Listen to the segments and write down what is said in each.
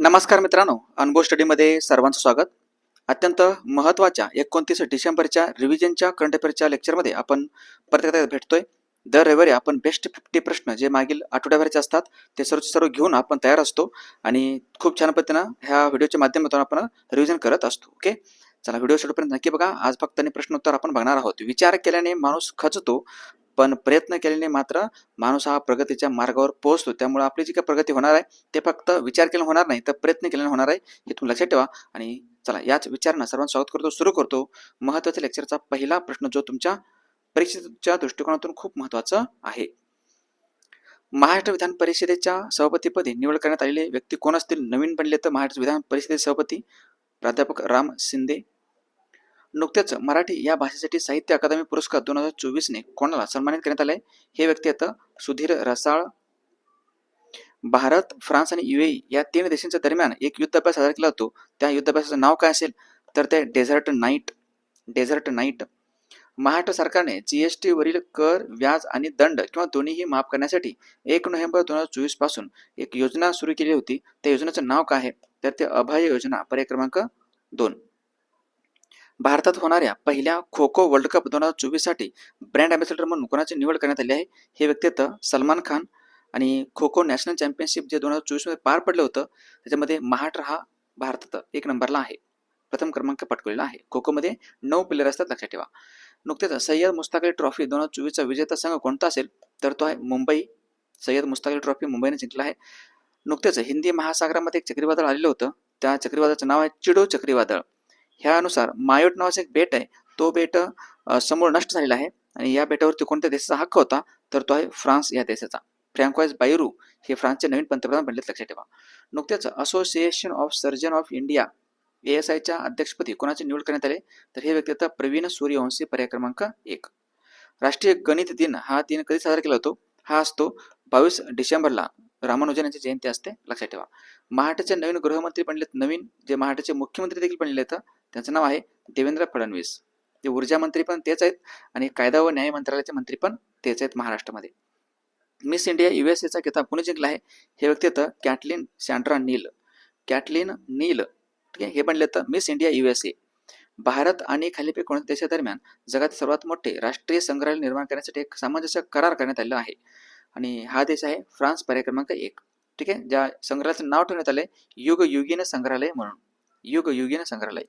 नमस्कार मित्रांनो अनुभव स्टडीमध्ये सर्वांचं स्वागत. अत्यंत महत्त्वाच्या एकोणतीस डिसेंबरच्या रिव्हिजनच्या करंट अफेअरच्या लेक्चरमध्ये आपण परत भेटतोय. दर रविवारी आपण बेस्ट फिफ्टी प्रश्न जे मागील आठवड्याभराचे असतात ते सर्व सर्व घेऊन आपण तयार असतो आणि खूप छान पद्धतीनं ह्या व्हिडिओच्या माध्यमातून आपण रिव्हिजन करत असतो ओके चला व्हिडिओ शेवटपर्यंत नक्की बघा. आज फक्त आणि प्रश्न उत्तर आपण बघणार आहोत. विचार केल्याने माणूस खचतो पण प्रयत्न केल्याने मात्र माणूस हा प्रगतीच्या मार्गावर पोहोचतो. त्यामुळे आपली जी काही प्रगती होणार आहे ते फक्त विचार केल्याने होणार नाही तर प्रयत्न केल्याने होणार आहे हे तुम्ही लक्षात ठेवा. आणि चला याच विचारांना सर्वांना स्वागत करतो सुरू करतो. महत्त्वाच्या लेक्चरचा पहिला प्रश्न जो तुमच्या परीक्षेच्या दृष्टिकोनातून खूप महत्त्वाचा आहे. महाराष्ट्र विधान परिषदेच्या सभापतीपदी निवड करण्यात आलेले व्यक्ती कोण असतील? नवीन बनले तर महाराष्ट्र विधान परिषदेचे सभापती प्राध्यापक राम शिंदे नुकतेच मराठी या भाषेसाठी साहित्य अकादमी पुरस्कार दोन हजार चोवीसने कोणाला सन्मानित करण्यात आले हे व्यक्ती आता सुधीर रसाळ. भारत फ्रान्स आणि युएई या तीन देशांच्या दरम्यान एक युद्धाभ्यास साजरा केला जातो त्या युद्धाभ्यासाचं नाव काय असेल? तर ते desert night desert night. Maharashtra सरकारने जीएसटी वरील कर व्याज आणि दंड किंवा दोन्हीही माफ करण्यासाठी एक नोव्हेंबर दोन हजार चोवीसपासून एक योजना सुरू केली होती. त्या योजनेचं नाव काय आहे? तर ते अभय योजना पर्याय क्रमांक दोन. भारतात होणाऱ्या पहिल्या खो खो वर्ल्ड कप दोन हजार चोवीससाठी ब्रँड अँबॅसेडर म्हणून कोणाची निवड करण्यात आली आहे? हे व्यक्तित्व सलमान खान आणि खो खो नॅशनल चॅम्पियनशिप जे दोन हजार चोवीसमध्ये पार पडलं होतं त्याच्यामध्ये महाराष्ट्र हा भारतात एक नंबरला आहे. प्रथम क्रमांक पटकवलेला आहे. खो खोमध्ये नऊ प्लेअर असतात लक्षात ठेवा. नुकतेच सय्यद मुस्ताक अली ट्रॉफी दोन हजार चोवीसचा विजेता संघ कोणता असेल? तर तो आहे मुंबई. सय्यद मुस्ताक अली ट्रॉफी मुंबईने जिंकला आहे. नुकतेच हिंदी महासागरामध्ये एक चक्रीवादळ आलेलं होतं. त्या चक्रीवादळाचं नाव आहे चिडो चक्रीवादळ. ह्यानुसार मायोट नावाचं एक बेट आहे तो बेट समोर नष्ट झालेला आहे आणि या बेटावरती कोणत्या देशाचा हक्क होता तर तो आहे फ्रान्स या देशाचा. फ्रँकॉइज बायरू हे फ्रान्सचे नवीन पंतप्रधान बनलेत लक्षात ठेवा. नुकतेच association of surgeon of India A S आयच्या अध्यक्षपदी कोणाची निवड करण्यात आले? तर हे व्यक्ती आता प्रवीण सूर्यवंशी पर्याय क्रमांक एक. राष्ट्रीय गणित दिन हा दिन कधी साजरा केला जातो? हा असतो बावीस डिसेंबरला. रामानुजन यांची जयंती असते लक्षात ठेवा. महाराष्ट्राचे नवीन गृहमंत्री बनलेत नवीन जे महाराष्ट्राचे मुख्यमंत्री देखील बनलेले आहेत त्यांचं नाव आहे देवेंद्र फडणवीस. ते ऊर्जा मंत्री पण तेच आहेत आणि कायदा व न्याय मंत्रालयाचे मंत्री पण तेच आहेत महाराष्ट्रामध्ये. मिस इंडिया युएसएचा किताब कोणी जिंकला आहे? हे व्यक्ती आहेत कॅटलिन सँड्रा नील. कॅटलिन नील ठीक आहे? हे बनले तर मिस इंडिया युएसए भारत आणि खालीपे कोणत्या देशादरम्यान जगातील सर्वात मोठे राष्ट्रीय संग्रहालय निर्माण करण्यासाठी एक सामंजस्य करार करण्यात आलेला आहे. आणि हा देश आहे फ्रान्स पर्याय क्रमांक एक. ठीक आहे? ज्या संग्रहालयाचं नाव ठेवण्यात आलंय युग युगीन संग्रहालय म्हणून. युग युगीन संग्रहालय.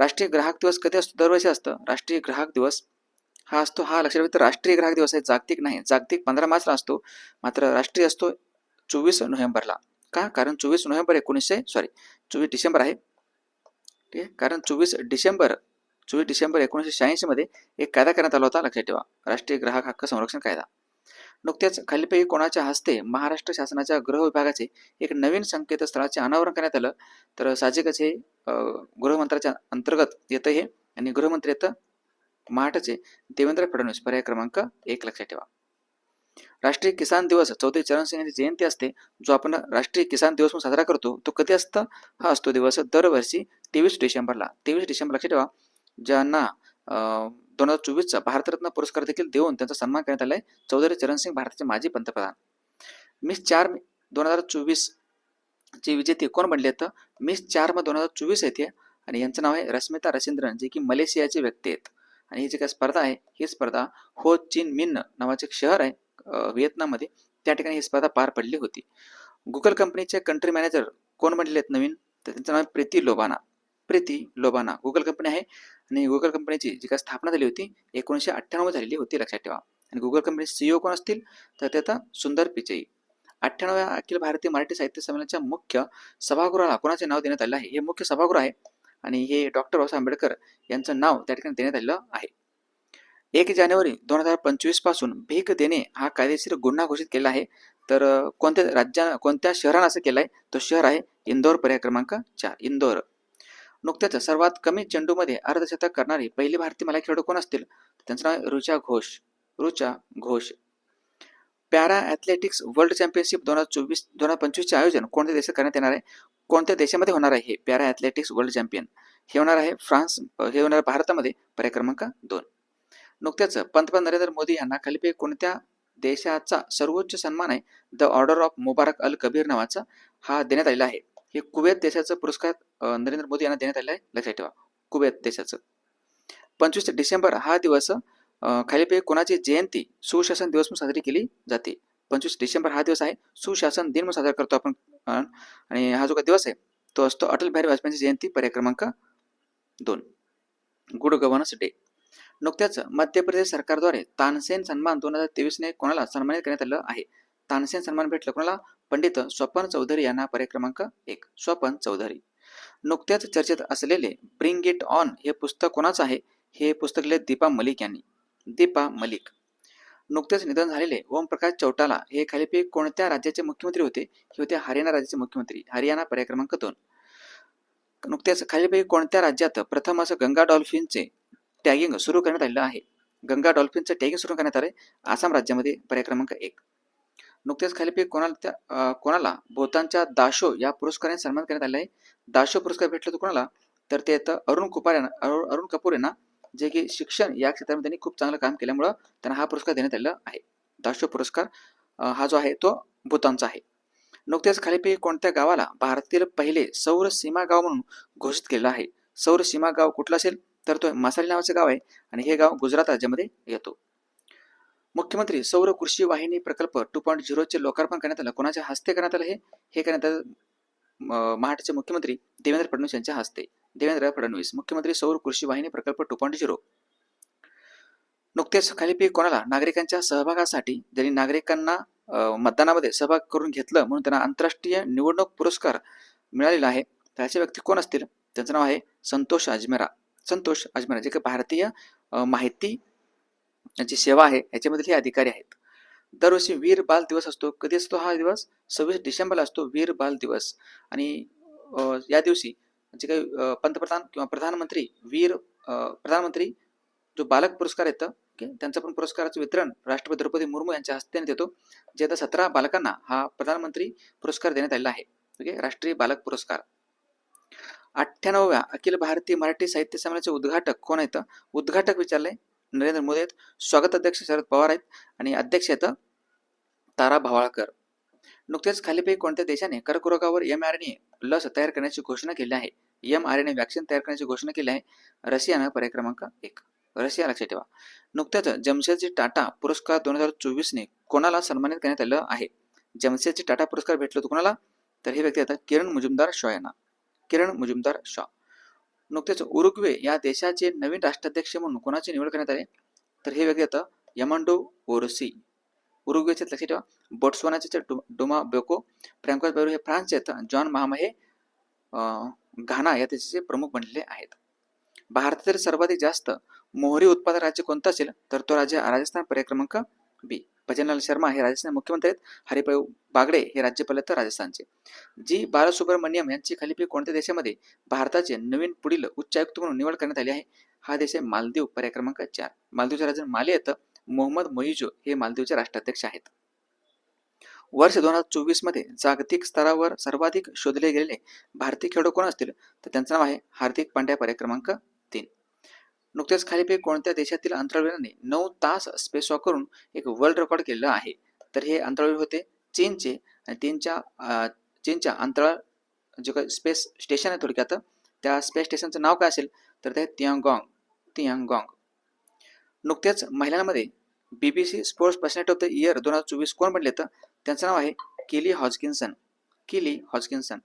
राष्ट्रीय ग्राहक दिवस कधी असतो? दरवर्षी असतं. राष्ट्रीय ग्राहक दिवस हा असतो. हा लक्षात तर राष्ट्रीय ग्राहक दिवस आहे. जागतिक नाही. जागतिक पंधरा मार्चला असतो. मात्र राष्ट्रीय असतो चोवीस नोव्हेंबरला. का? कारण चोवीस नोव्हेंबर एकोणीसशे सॉरी चोवीस डिसेंबर आहे. ठीक आहे? कारण चोवीस डिसेंबर चोवीस डिसेंबर एकोणीसशे शहाऐंशीमध्ये एक कायदा करण्यात आला होता. लक्षात ठेवा. राष्ट्रीय ग्राहक हक्क संरक्षण कायदा. नुकत्याच खालीपैकी कोणाच्या हस्ते महाराष्ट्र शासनाच्या गृह विभागाचे एक नवीन संकेतस्थळाचे अनावरण करण्यात आलं. तर साहजिकच हे गृहमंत्र्याच्या अंतर्गत येतं हे आणि गृहमंत्री येतं महाराष्ट्राचे देवेंद्र फडणवीस पर्याय क्रमांक एक लक्षात ठेवा. राष्ट्रीय किसान दिवस चौधरी चरण सिंग यांची जयंती असते जो आपण राष्ट्रीय किसान दिवस म्हणून साजरा करतो तो कधी असतं? हा असतो दिवस दरवर्षी तेवीस डिसेंबरला. तेवीस डिसेंबर लक्षात ठेवा ज्यांना दोन हजार चोवीसचा भारतरत्न पुरस्कार देखील देऊन त्यांचा सन्मान करण्यात आलाय चौधरी चरण सिंग भारताचे माजी पंतप्रधान. मिस चार दोन हजार चोवीस चे विजेते कोण बनले आहेत मिस चार मग दोन हजार चोवीस येते आणि यांचं नाव आहे रश्मिता रसिंद्रन जे की मलेशियाचे व्यक्ती आहेत. आणि ही जी काय स्पर्धा आहे ही स्पर्धा हो चिन मिन नावाचे एक शहर आहे व्हिएतनाममध्ये. त्या ठिकाणी ही स्पर्धा पार पडली होती. गुगल कंपनीचे कंट्री मॅनेजर कोण बनलेले आहेत नवीन? तर त्यांचं नाव आहे प्रीती लोबाना. प्रीती लोबाना. गुगल कंपनी आहे आणि गुगल कंपनीची जी काय स्थापना झाली होती एकोणीसशे अठ्ठ्याण्णव झालेली होती लक्षात ठेवा. आणि गुगल कंपनी सीईओ कोण असतील? तर ते आता सुंदर पिचई. अठ्ठ्याण्णव्या अखिल भारतीय मराठी साहित्य संमेलनाच्या मुख्य सभागृहाला कोणाचे नाव देण्यात आले आहे? हे मुख्य सभागृह आहे आणि हे डॉक्टर बाबासाहेब आंबेडकर यांचं नाव त्या ठिकाणी देण्यात आलेलं आहे. एक जानेवारी दोन हजार पंचवीसपासून भीक देणे हा कायदेशीर गुन्हा घोषित केला आहे. तर कोणत्या राज्या कोणत्या शहरानं असं केलं आहे तो शहर आहे इंदोर पर्याय क्रमांक चार इंदोर. नुकत्याच सर्वात कमी चेंडूमध्ये अर्धशतक करणारी पहिली भारतीय मला खेळाडू कोण असतील? त्यांचं नाव आहे Rucha Ghosh. Rucha Ghosh. Para athletics world championship दोन हजार चोवीस दोन हजार पंचवीसचे आयोजन कोणत्या देशात करण्यात येणार आहे? कोणत्या देशामध्ये होणार आहे हे पॅरा ॲथलेटिक्स वर्ल्ड चॅम्पियन? हे होणार आहे फ्रान्स हे होणार आहे भारतामध्ये. पर्याय क्रमांक दोन. नुकत्याच पंतप्रधान नरेंद्र मोदी यांना खालीपैकी कोणत्या देशाचा सर्वोच्च सन्मान आहे? The order of Mubarak al Kabir नावाचा हा देण्यात आलेला आहे. हे कुवेत देशाचं पुरस्कार नरेंद्र मोदी यांना देण्यात आलेला आहे. लक्षात ठेवा कुवेत देशाचं. पंचवीस डिसेंबर हा दिवस खालीलपैकी कोणाची जयंती सुशासन दिवस म्हणून साजरी केली जाते. पंचवीस डिसेंबर हा दिवस आहे. सुशासन दिन म्हणून साजरा करतो आपण आणि हा जो काही दिवस आहे तो असतो अटल बिहारी वाजपेयीची जयंती पर्याय क्रमांक दोन. गुड गव्हर्नन्स डे नुकत्याच मध्य प्रदेश सरकारद्वारे तानसेन सन्मान दोन हजार तेवीसने कोणाला सन्मानित करण्यात आलं आहे? तानसेन सन्मान भेटलं कोणाला? पंडित स्वपन चौधरी यांना पर्याय क्रमांक एक. स्वपन चौधरी. नुकत्याच चर्चेत असलेले ब्रिंग इट ऑन हे पुस्तक कोणाचं आहे? हे पुस्तक लिहिले दीपा मलिक यांनी. दीपा मलिक. नुकतेच निधन झालेले ओमप्रकाश चौटाला हे खालीपैकी कोणत्या राज्याचे मुख्यमंत्री होते? हे होते हरियाणा राज्याचे मुख्यमंत्री. हरियाणा पर्याय क्रमांक दोन. नुकत्याच खालीपैकी कोणत्या राज्यात प्रथम असं गंगा डॉल्फिनचे टॅगिंग सुरू करण्यात आलेलं आहे? गंगा डॉल्फिनचं टॅगिंग सुरू करण्यात आले आसाम राज्यामध्ये पर्याय क्रमांक एक. नुकतेच खालीपैकी कोणाला कोणाला भूतानच्या दाशो या पुरस्काराने सन्मान करण्यात आले आहे? दाशो पुरस्कार भेटला तो कोणाला? तर ते येतं अरुण कुपार यांना अरुण अरुण कपूर यांना जे की शिक्षण या क्षेत्रामध्ये त्यांनी खूप चांगलं काम केल्यामुळं त्यांना हा पुरस्कार देण्यात आलेला आहे. दाशो पुरस्कार हा जो आहे तो भूतानचा आहे. नुकत्याच खालीपैकी कोणत्या गावाला भारतातील पहिले सौर सीमा गाव म्हणून घोषित केलेलं आहे? सौर सीमा गाव कुठलं असेल? तर तो मासाली नावाचं गाव आहे आणि हे गाव गुजरात राज्यामध्ये येतो. मुख्यमंत्री सौर कृषी वाहिनी प्रकल्प टू पॉईंट झिरोचे लोकार्पण करण्यात आलं. कोणाच्या हस्ते करण्यात आलं हे? हे करण्यात आलं महाराष्ट्राचे मुख्यमंत्री देवेंद्र फडणवीस यांच्या हस्ते. देवेंद्र फडणवीस मुख्यमंत्री सौर कृषी वाहिनी प्रकल्प टू पॉईंट झिरो नुकतेच पीक कोणाला? नागरिकांच्या सहभागासाठी ज्यांनी नागरिकांना मतदानामध्ये सहभाग करून घेतलं म्हणून त्यांना आंतरराष्ट्रीय निवडणूक पुरस्कार मिळालेला आहे. त्याचे व्यक्ती कोण असतील? त्यांचं नाव आहे संतोष अजमेरा. संतोष अजमेरा जे काही भारतीय माहिती यांची सेवा आहे याच्यामधील हे अधिकारी आहेत. दरवर्षी वीर बाल दिवस असतो. कधी असतो हा दिवस? सव्वीस डिसेंबरला असतो वीर बाल दिवस. आणि या दिवशी जे काही पंतप्रधान किंवा प्रधानमंत्री वीर प्रधानमंत्री जो बालक पुरस्कार येतं ओके त्यांचं पण पुरस्काराचं वितरण राष्ट्रपती द्रौपदी मुर्मू यांच्या हस्ते देतो. जे आता सतरा बालकांना हा प्रधानमंत्री पुरस्कार देण्यात आलेला आहे ओके राष्ट्रीय बालक पुरस्कार. अठ्ठ्याण्णव्या अखिल भारतीय मराठी साहित्य संमेलनाचे उद्घाटक कोण आहेत? उद्घाटक विचारले नरेंद्र मोदी आहेत स्वागत अध्यक्ष शरद पवार आहेत आणि अध्यक्ष आहेत तारा भावाळकर. नुकतेच खालीपैकी कोणत्या देशाने कर्करोगावर एम आर एन लस तयार करण्याची घोषणा केली आहे. M R N A vaccine तयार करण्याची घोषणा केली आहे. रशियानं पर्याय क्रमांक एक. रशिया लक्षात ठेवा. नुकत्याच जमशेदजी टाटा पुरस्कार दोन हजार चोवीसने कोणाला सन्मानित करण्यात आलं आहे? जमशेदजी टाटा पुरस्कार भेटलो होतो कोणाला? तर हे व्यक्ती आता किरण मुजुमदार शॉ यांना. किरण मुजुमदार शॉ. नुकतेच उरुग्वे या देशाचे नवीन राष्ट्राध्यक्ष म्हणून कोणाची निवड करण्यात आली? तर हे व्यक्ती आता यमांडो ओरसी. उरुग्वेचे लक्षात ठेवा. बोट्सवानाचे डो- डोमा बेको फ्रँकॉस बेरू हे फ्रान्सचे आहेत. जॉन महामा हे घाना या देशाचे प्रमुख बनलेले आहेत. भारतातील सर्वाधिक जास्त मोहरी उत्पादक राज्य कोणतं असेल? तर तो राज्य राजस्थान पर्याय क्रमांक बी. भजनलाल शर्मा हे राजस्थान मुख्यमंत्री आहेत. हरिभाऊ बागडे हे राज्यपाल आहेत राजस्थानचे. जी बालसुब्रमण्यम यांची खालीपैकी कोणत्या देशामध्ये भारताचे नवीन पुढील उच्चायुक्त म्हणून निवड करण्यात आली आहे? हा देश आहे मालदीव पर्याय क्रमांक चार. मालदीवचे राजन माले येतं मोहम्मद मोहिजो हे मालदीवचे राष्ट्राध्यक्ष आहेत. वर्ष दोन हजार चोवीसमध्ये जागतिक स्तरावर सर्वाधिक शोधले गेलेले भारतीय खेळाडू कोण असतील? तर त्यांचं नाव आहे हार्दिक पांड्या पर्याय क्रमांक तीन. नुकतेच खालीपैकी कोणत्या देशातील अंतराळवीरांनी नऊ तास स्पेस वॉक करून एक वर्ल्ड रेकॉर्ड केलेलं आहे? तर हे अंतराळवीर होते चीनचे आणि चीनच्या चीनच्या अंतराळ जे काही स्पेस स्टेशन आहे थोडक्यात त्या स्पेस स्टेशनचं नाव काय असेल? तर ते तियांगॉंग तियांगॉंग. नुकत्याच महिलांमध्ये BBC sports personality of the year दोन हजार चोवीस कोण बनले तर त्यांचं नाव आहे किली हॉजकिन्सन. किली हॉजकिन्सन.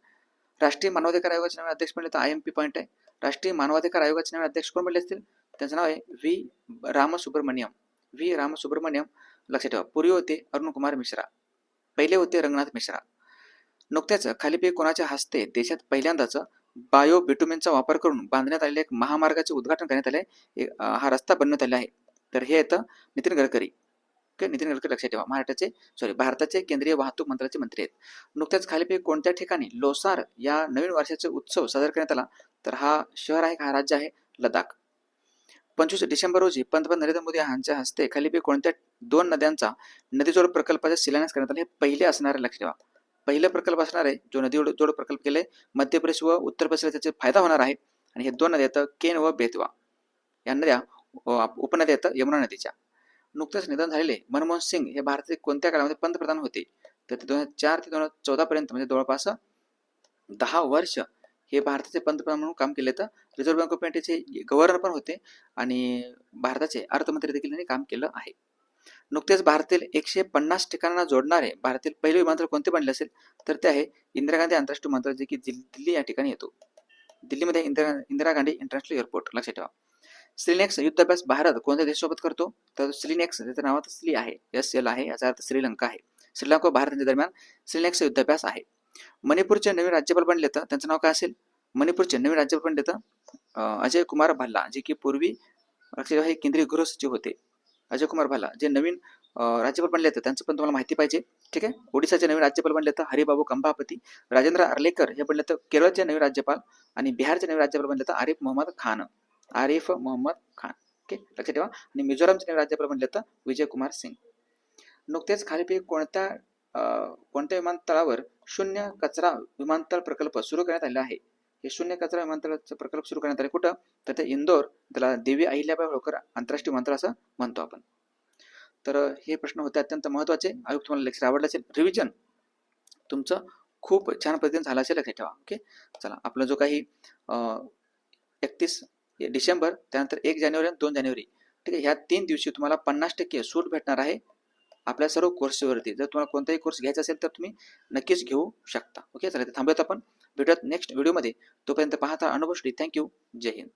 राष्ट्रीय मानवाधिकार आयोगाचे नवीन अध्यक्ष म्हणले तर आय एम पी पॉईंट आहे. राष्ट्रीय मानवाधिकार आयोगाचे नवीन अध्यक्ष कोण म्हणले असतील? त्यांचं नाव आहे व्ही रामसुब्रमण्यम. व्ही रामसुब्रमण्यम. लक्षात ठेवा पूर्वी होते अरुण कुमार मिश्रा पहिले होते रंगनाथ मिश्रा. नुकत्याच खालीपैकी कोणाच्या हस्ते देशात पहिल्यांदाच बायो बिटुमेनचा वापर करून बांधण्यात आलेल्या एक महामार्गाचे उद्घाटन करण्यात आले एक, हा रस्ता बनवण्यात आला आहे. तर हे येतं नितीन गडकरी. नितीन गडकरी लक्षात ठेवा. महाराष्ट्राचे सॉरी भारताचे केंद्रीय वाहतूक मंत्र्याचे मंत्री आहेत. नुकत्याच खालीपैकी कोणत्या ठिकाणी लोसार या नवीन वर्षाचे उत्सव साजरा करण्यात आला? तर हा शहर आहे हा राज्य आहे? लडाख पंचवीस डिसेंबर रोजी पंतप्रधान नरेंद्र मोदी यांच्या हस्ते खालीपैकी कोणत्या दोन नद्यांचा नदीजोड प्रकल्पाचा शिलान्यास करण्यात आला? हे पहिले असणारे लक्ष ठेवा. पहिला प्रकल्प असणार आहे जो नदी जोड प्रकल्प केले मध्य प्रदेश व उत्तर प्रदेशला त्याचे फायदा होणार आहे. आणि हे दोन नद्या येतं केन व बेतवा. या नद्या उपनद्या येतं यमुना नदीच्या. नुकतेच निधन झालेले मनमोहन सिंग हे भारताचे कोणत्या काळामध्ये पंतप्रधान होते? तर ते दोन हजार चार ते दोन हजार चौदा पर्यंत म्हणजे जवळपास दहा वर्ष हे भारताचे पंतप्रधान म्हणून काम केले तर रिझर्व्ह बँक ऑफ इंडियाचे गव्हर्नर पण होते आणि भारताचे अर्थमंत्री देखील त्यांनी काम केलं आहे. नुकतेच भारतातील एकशे पन्नास ठिकाणांना जोडणारे भारतातील पहिले विमानतळ कोणते बनले असेल? तर ते आहे इंदिरा गांधी आंतरराष्ट्रीय विमानतळ जे की दिल्ली दिल्ली या ठिकाणी येतो. दिल्लीमध्ये इंदिरा इंदिरा गांधी इंटरनॅशनल एअरपोर्ट लक्षात ठेवा. स्त्रीनेक्स युद्धाभ्यास भारत कोणत्या देशासोबत करतो? तर स्त्रीनेक्स त्याचं नावात स्त्री आहे. एस एल आहे याचा अर्थ श्रीलंका आहे. श्रीलंका व भारत यांच्या दरम्यान स्लीनेक्स युद्धाभ्यास आहे. मणिपूरचे नवीन राज्यपाल बनले तर त्यांचं नाव काय असेल? मणिपूरचे नवीन राज्यपाल बनले तर अजय कुमार भल्ला जे की पूर्वी हे केंद्रीय गृह सचिव होते. अजय कुमार भल्ला जे नवीन राज्यपाल बनले तर त्यांचं पण तुम्हाला माहिती पाहिजे. ठीक आहे? ओडिसाचे नवीन राज्यपाल बनले तर हरिबाबू कंभापती राजेंद्र अर्लेकर हे बनले तर केरळचे नवीन राज्यपाल आणि बिहारचे नवीन राज्यपाल बनले तर आरिफ मोहम्मद खान. आरिफ मोहम्मद खान. ओके? लक्षात ठेवा. आणि मिझोरामचे राज्यपाल बनले तर विजय कुमार सिंग. नुकतेच खालीपैकी कोणत्या कोणत्या विमानतळावर शून्य कचरा विमानतळ प्रकल्प सुरू करण्यात आलेला आहे? हे शून्य कचरा विमानतळाचा प्रकल्प सुरू करण्यात आले कुठं? तर ते इंदोर त्याला देवी अहिल्याबाई होळकर आंतरराष्ट्रीय विमानतळ असं म्हणतो आपण. तर हे प्रश्न होते अत्यंत महत्त्वाचे. आयोग तुम्हाला लेक्चर आवडलं असेल. रिव्हिजन तुमचं खूप छान पद्धतीने झालं असेल. लक्षात ठेवा. ओके? चला आपला जो काही एकतीस डिसेंबर त्यानंतर एक जानेवारी आणि दोन जानेवारी. ठीक आहे? ह्या तीन दिवशी तुम्हाला पन्नास टक्के सूट भेटणार आहे आपल्या सर्व कोर्सवरती जर तुम्हाला कोणताही कोर्स घ्यायचा असेल तर तुम्ही नक्कीच घेऊ शकता. ओके चला थांबूयात आपण. भेटूयात नेक्स्ट व्हिडिओमध्ये तोपर्यंत पाहता अनुभव थँक्यू जय हिंद.